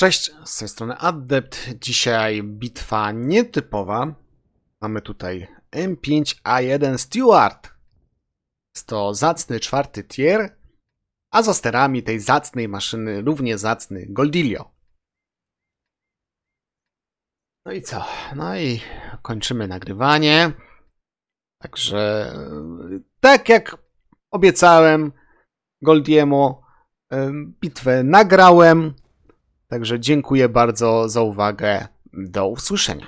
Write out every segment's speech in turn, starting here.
Cześć, z tej strony Adept. Dzisiaj bitwa nietypowa. Mamy tutaj M5A1 Steward. Jest to zacny czwarty tier, a za sterami tej zacnej maszyny równie zacny Goldilio. No i co? No i kończymy nagrywanie. Także tak jak obiecałem Goldiemu, bitwę nagrałem. Także dziękuję bardzo za uwagę. Do usłyszenia.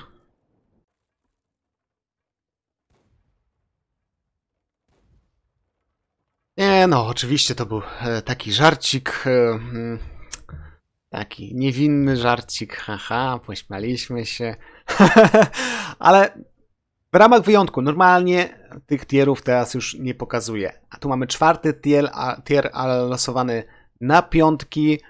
Nie no, oczywiście to był e, taki żarcik. e, mm, Taki niewinny żarcik, haha, pośmialiśmy się. Ale w ramach wyjątku, normalnie tych tierów teraz już nie pokazuję. A tu mamy czwarty tier, a, tier losowany na piątki.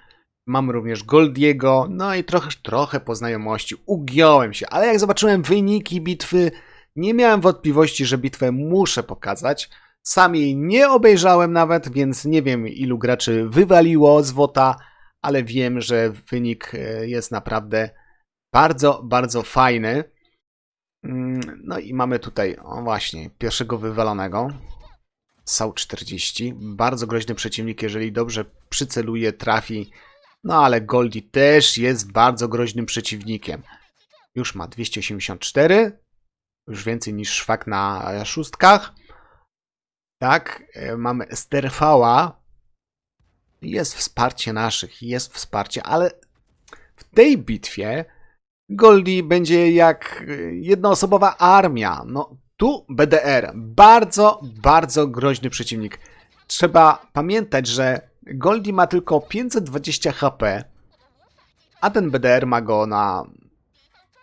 Mam również Goldiego, no i trochę, trochę po znajomości. Ugiąłem się, ale jak zobaczyłem wyniki bitwy, nie miałem wątpliwości, że bitwę muszę pokazać. Sam jej nie obejrzałem nawet, więc nie wiem ilu graczy wywaliło z WOTA, ale wiem, że wynik e, jest naprawdę bardzo, bardzo fajny. Mm, No i mamy tutaj, o właśnie, pierwszego wywalonego. Sau 40. Bardzo groźny przeciwnik, jeżeli dobrze przyceluje, trafi. No ale Goldie też jest bardzo groźnym przeciwnikiem. Już ma 284. Już więcej niż szwak na szóstkach. Tak, e, mamy Sterfała. Jest wsparcie naszych, jest wsparcie, ale w tej bitwie Goldie będzie jak e, jednoosobowa armia. No, tu BDR. Bardzo, bardzo groźny przeciwnik. Trzeba pamiętać, że Goldie ma tylko 520 HP, a ten BDR ma go na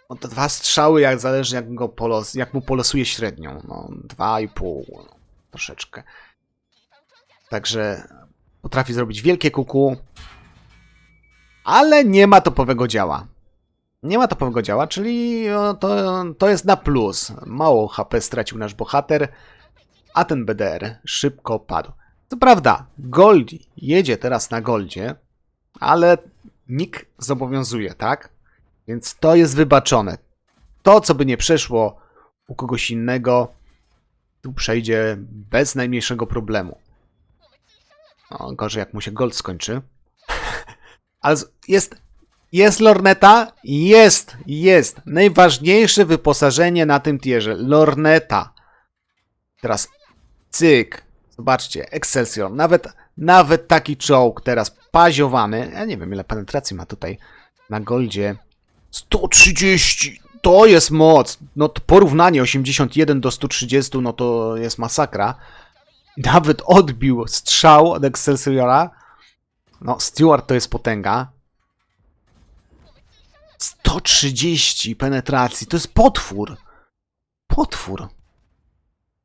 no, to dwa strzały, jak zależy jak, go polos, jak mu polosuje średnią. No, dwa i pół, no, troszeczkę. Także potrafi zrobić wielkie kuku, ale nie ma topowego działa. Nie ma topowego działa, czyli no, to, to jest na plus. Mało HP stracił nasz bohater, a ten BDR szybko padł. To prawda, Goldie jedzie teraz na Goldzie, ale Nick zobowiązuje, tak? Więc to jest wybaczone. To, co by nie przeszło u kogoś innego, tu przejdzie bez najmniejszego problemu. No, gorzej jak mu się gold skończy. Ale jest, jest lorneta? Jest, jest. Najważniejsze wyposażenie na tym tierze. Lorneta. Teraz cyk. Zobaczcie, Excelsior. Nawet, nawet taki czołg teraz paziowany. Ja nie wiem, ile penetracji ma tutaj na goldzie. 130! To jest moc! No to porównanie 81 do 130, no to jest masakra. Nawet odbił strzał od Excelsiora. No, Stewart to jest potęga. 130 penetracji, to jest potwór. Potwór.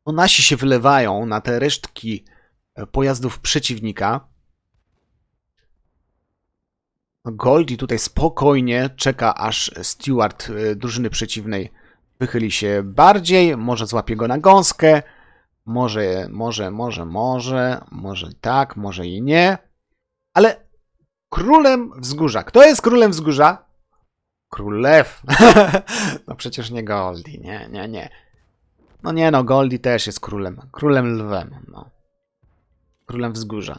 No nasi się wylewają na te resztki e, pojazdów przeciwnika. No, Goldie tutaj spokojnie czeka, aż Stewart y, drużyny przeciwnej wychyli się bardziej, może złapie go na gąskę, może, może, może, może, może tak, może i nie, ale królem wzgórza. Kto jest królem wzgórza? Królew. no przecież nie Goldie, nie, nie, nie. No nie no, Goldie też jest królem, królem lwem, no. Królem wzgórza.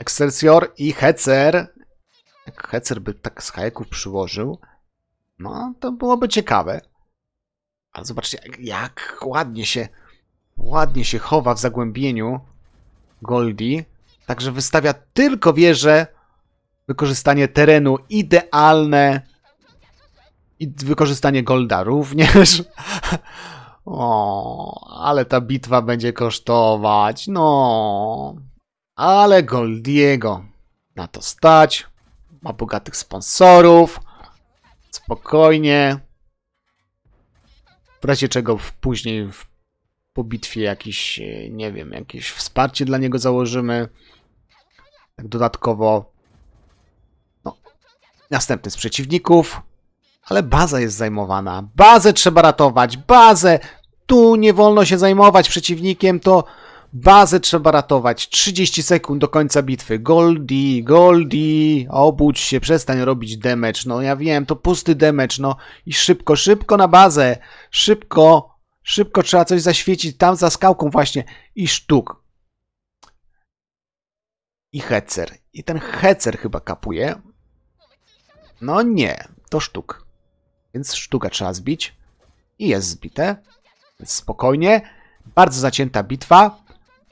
Excelsior i Hecer jak Hecer by tak z hajeków przyłożył, no to byłoby ciekawe. Ale zobaczcie, jak, ładnie się ładnie się chowa w zagłębieniu Goldie. Także wystawia tylko wieżę. Wykorzystanie terenu idealne. I wykorzystanie Golda również. O, ale ta bitwa będzie kosztować. No. Ale Goldiego na to stać ma bogatych sponsorów. Spokojnie. W razie czego w, później w, po bitwie jakiś, e, nie wiem, jakieś wsparcie dla niego założymy. Tak dodatkowo. No, następny z przeciwników. Ale baza jest zajmowana. Bazę trzeba ratować. Bazę! Tu nie wolno się zajmować przeciwnikiem, to Bazę trzeba ratować. 30 sekund do końca bitwy. Goldie, Goldie, obudź się, przestań robić damage. No ja wiem, to pusty damage, no i szybko, szybko na bazę. Szybko, szybko trzeba coś zaświecić tam za skałką właśnie. I sztuk. I hecer. I ten hecer chyba kapuje. No nie, to sztuk. Więc sztuka trzeba zbić. I jest zbite. Spokojnie. Bardzo zacięta bitwa.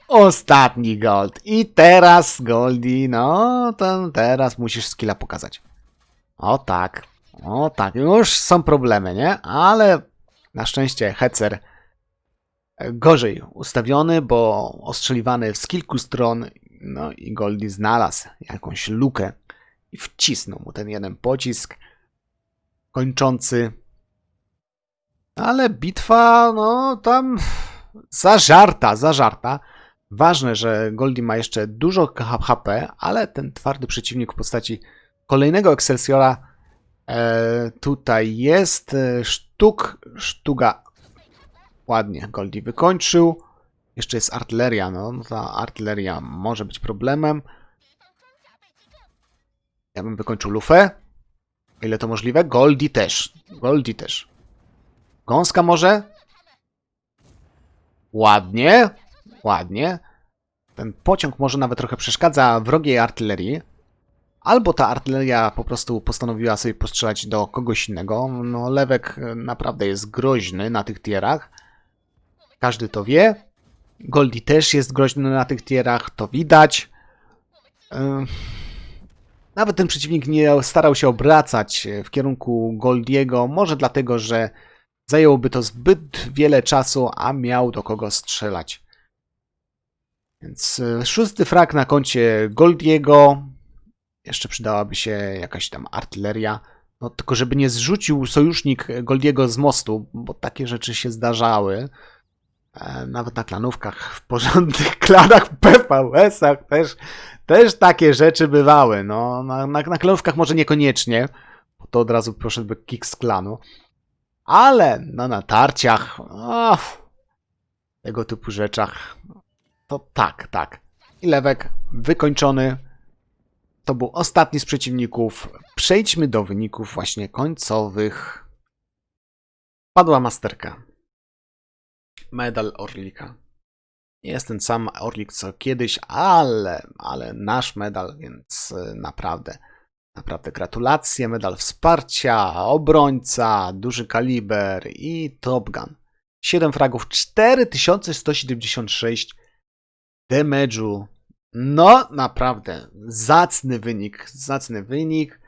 Ostatni gold. I teraz Goldie, no to teraz musisz skilla pokazać. O tak. O tak. Już są problemy, nie? Ale na szczęście Hecer gorzej ustawiony, bo ostrzeliwany z kilku stron. No i Goldie znalazł jakąś lukę i wcisnął mu ten jeden pocisk kończący. Ale bitwa, no tam zażarta, zażarta. Ważne, że Goldie ma jeszcze dużo HP, ale ten twardy przeciwnik w postaci kolejnego Excelsiora e, tutaj jest. E, Sztuk, sztuga. Ładnie, Goldie wykończył. Jeszcze jest artyleria, no no ta artyleria może być problemem. Ja bym wykończył lufę. Ile to możliwe? Goldie też. Goldie też. Gąska może? Ładnie. Ładnie. Ten pociąg może nawet trochę przeszkadza wrogiej artylerii. Albo ta artyleria po prostu postanowiła sobie postrzelać do kogoś innego. No, Lewek naprawdę jest groźny na tych tierach. Każdy to wie. Goldie też jest groźny na tych tierach, to widać. Nawet ten przeciwnik nie starał się obracać w kierunku Goldiego. Może dlatego, że zajęłoby to zbyt wiele czasu, a miał do kogo strzelać. Więc e, szósty frak na koncie Goldiego. Jeszcze przydałaby się jakaś tam artyleria. No tylko żeby nie zrzucił sojusznik Goldiego z mostu, bo takie rzeczy się zdarzały. E, Nawet na klanówkach, w porządnych klanach, PVS-ach też, też takie rzeczy bywały. No, na, na, na klanówkach może niekoniecznie, bo to od razu poszedłby kick z klanu. Ale no, na tarciach, o, tego typu rzeczach, to tak, tak. I lewek wykończony. To był ostatni z przeciwników. Przejdźmy do wyników właśnie końcowych. Padła masterka. Medal Orlika. Nie jest ten sam Orlik co kiedyś, ale, ale nasz medal, więc y, naprawdę, naprawdę gratulacje. Medal wsparcia, obrońca, duży kaliber i Top Gun. 7 fragów, 4176 damage'u. No, naprawdę, zacny wynik, zacny wynik.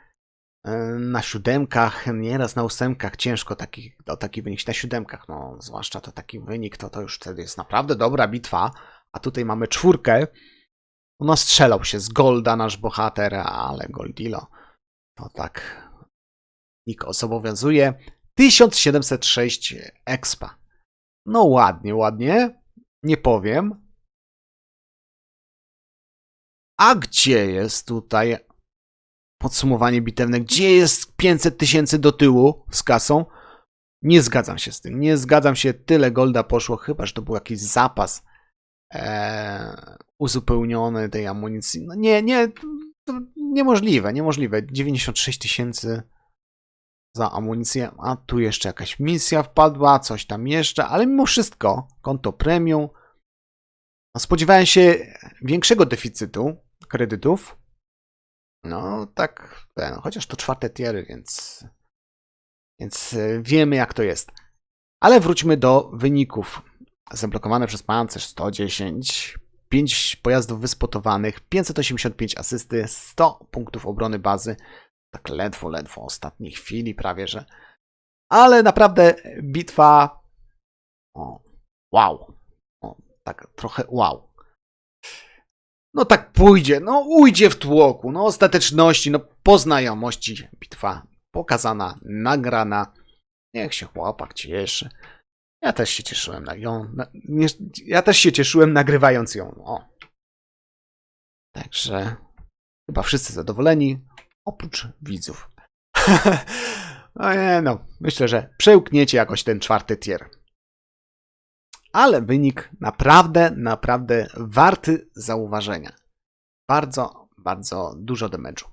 Yy, Na siódemkach, nieraz na ósemkach ciężko taki, o taki wynik na siódemkach, no zwłaszcza to taki wynik, to to już wtedy jest naprawdę dobra bitwa, a tutaj mamy czwórkę. No strzelał się z Golda nasz bohater, ale Goldilo to tak nick zobowiązuje. 1706 expa. No ładnie, ładnie, nie powiem. A gdzie jest tutaj podsumowanie bitewne? Gdzie jest 500 tysięcy do tyłu z kasą? Nie zgadzam się z tym. Nie zgadzam się. Tyle golda poszło, chyba że to był jakiś zapas e, uzupełniony tej amunicji. No nie, nie. Niemożliwe, niemożliwe. 96 tysięcy za amunicję. A tu jeszcze jakaś misja wpadła, coś tam jeszcze, ale mimo wszystko konto premium. Spodziewałem się większego deficytu kredytów. No, tak, ten, chociaż to czwarte tiery, więc, więc e, wiemy jak to jest. Ale wróćmy do wyników. Zablokowane przez pancerz 110, 5 pojazdów wyspotowanych, 585 asysty, 100 punktów obrony bazy. Tak ledwo, ledwo, ostatniej chwili prawie, że. Ale naprawdę bitwa. O, wow. O, tak trochę wow. No tak pójdzie, no ujdzie w tłoku, no ostateczności, no po znajomości bitwa pokazana, nagrana. Niech się chłopak cieszy. Ja też się cieszyłem na ją. Na, nie, ja też się cieszyłem nagrywając ją. O. Także chyba wszyscy zadowoleni, oprócz widzów. no nie no, myślę, że przełkniecie jakoś ten czwarty tier. ale wynik naprawdę, naprawdę warty zauważenia. Bardzo, bardzo dużo damage'u.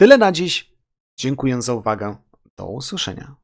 Tyle na dziś. Dziękuję za uwagę. Do usłyszenia.